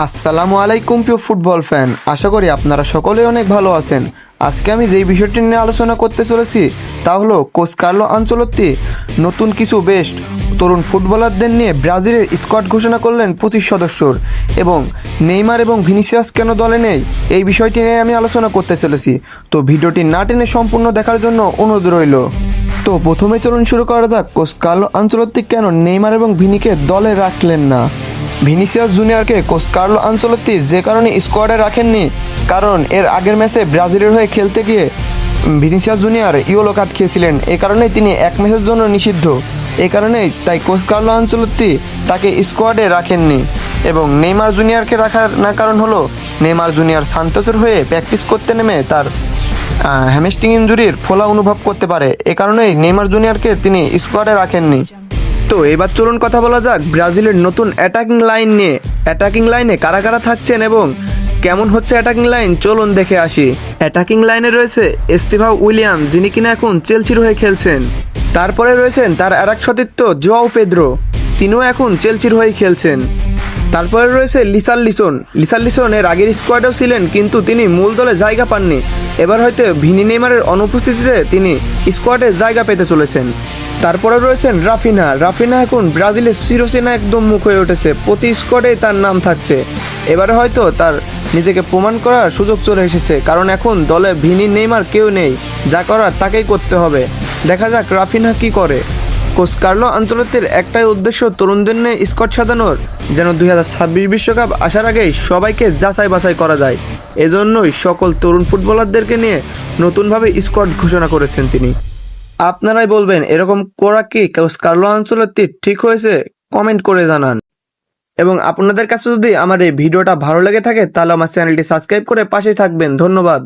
আসসালামু আলাইকুম, প্রিয় ফুটবল ফ্যান। আশা করি আপনারা সকলেই অনেক ভালো আছেন। আজকে আমি যেই বিষয়টি নিয়ে আলোচনা করতে চলেছি, তা হলো কোচ কার্লো আঞ্চলত্তি। নতুন কিছু বেস্ট, তরুণ ফুটবলারদের নিয়ে ব্রাজিলের স্কোয়াড ঘোষণা করলেন পঁচিশ সদস্যর। এবং নেইমার এবং ভিনিসিয়াস কেন দলে নেই, এই বিষয়টি নিয়ে আমি আলোচনা করতে চলেছি। তো ভিডিওটি না টেনে সম্পূর্ণ দেখার জন্য অনুরোধ রইল। তো প্রথমে চলুন শুরু করা যাক, কোচ কার্লো আঞ্চলত্তি কেন নেইমার এবং ভিনিকে দলে রাখলেন না? ভিনিসিয়াস জুনিয়রকে কোচ কার্লো আঞ্চলত্তি যে কারণে স্কোয়াডে রাখেননি, কারণ এর আগের ম্যাচে ব্রাজিলের হয়ে খেলতে গিয়ে ভিনিসিয়াস জুনিয়র ইয়েলো কার্ড খেয়েছিলেন। এ কারণেই তিনি এক ম্যাচের জন্য নিষিদ্ধ। এ কারণেই তাই কোচ কার্লো আঞ্চলত্তি তাকে স্কোয়াডে রাখেননি এবং নেইমার জুনিয়রকে রাখার না কারণ হলো নেইমার জুনিয়র সান্তোসের হয়ে প্র্যাকটিস করতে নেমে তার হ্যামস্ট্রিং ইঞ্জুরির ফোলা অনুভব করতে পারে। এ কারণেই নেইমার জুনিয়রকে তিনি স্কোয়াডে রাখেননি। তো এবার চলুন কথা বলা যাক ব্রাজিলের নতুন অ্যাটাকিং লাইন নিয়ে। অ্যাটাকিং লাইনে কারা কারা থাকছেন এবং কেমন হচ্ছে অ্যাটাকিং লাইন চলুন দেখে আসি। অ্যাটাকিং লাইনে রয়েছে এস্তিভা উইলিয়াম, যিনি কিনা এখন চেলসির হয়ে খেলছেন। তারপরে রয়েছেন তার আর এক সতীর্থ জোয়াও পেদ্রো, তিনিও এখন চেলসির হয়ে খেলছেন। তারপরে রয়েছে লিসাল লিসন লিসাল লিসন এর আগের স্কোয়াডেও ছিলেন, কিন্তু তিনি মূল দলে জায়গা পাননি। এবার হয়তো ভিনি নেইমারের অনুপস্থিতিতে তিনি স্কোয়াডে জায়গা পেতে চলেছেন। তারপরে রয়েছেন রাফিনা। রাফিনা এখন ব্রাজিলের শিরোসেনা একদম মুখ হয়ে উঠেছে। প্রতি স্কোয়াডে তার নাম থাকছে। এবারে হয়তো তার নিজেকে প্রমাণ করার সুযোগ চলে এসেছে। কারণ এখন দলে ভিনি, নেইমার কেউ নেই। যা করার তাকেই করতে হবে। দেখা যাক রাফিনা কি করে। কোচ কার্লো আঞ্চলতের একটাই উদ্দেশ্য তরুণদের নিয়ে স্কট সাজানোর। যেন দুই হাজার ছাব্বিশ বিশ্বকাপ আসার আগেই সবাইকে যাচাই বাছাই করা যায়। এজন্যই সকল তরুণ ফুটবলারদেরকে নিয়ে নতুনভাবে স্কট ঘোষণা করেছেন তিনি। আপনারাই বলবেন, এরকম করা কি? কার্লো আঞ্চলত্তি ঠিক হয়েছে কমেন্ট করে জানান। এবং আপনাদের কাছে যদি আমার এই ভিডিওটা ভালো লেগে থাকে, তাহলে আমার চ্যানেলটি সাবস্ক্রাইব করে পাশে থাকবেন। ধন্যবাদ।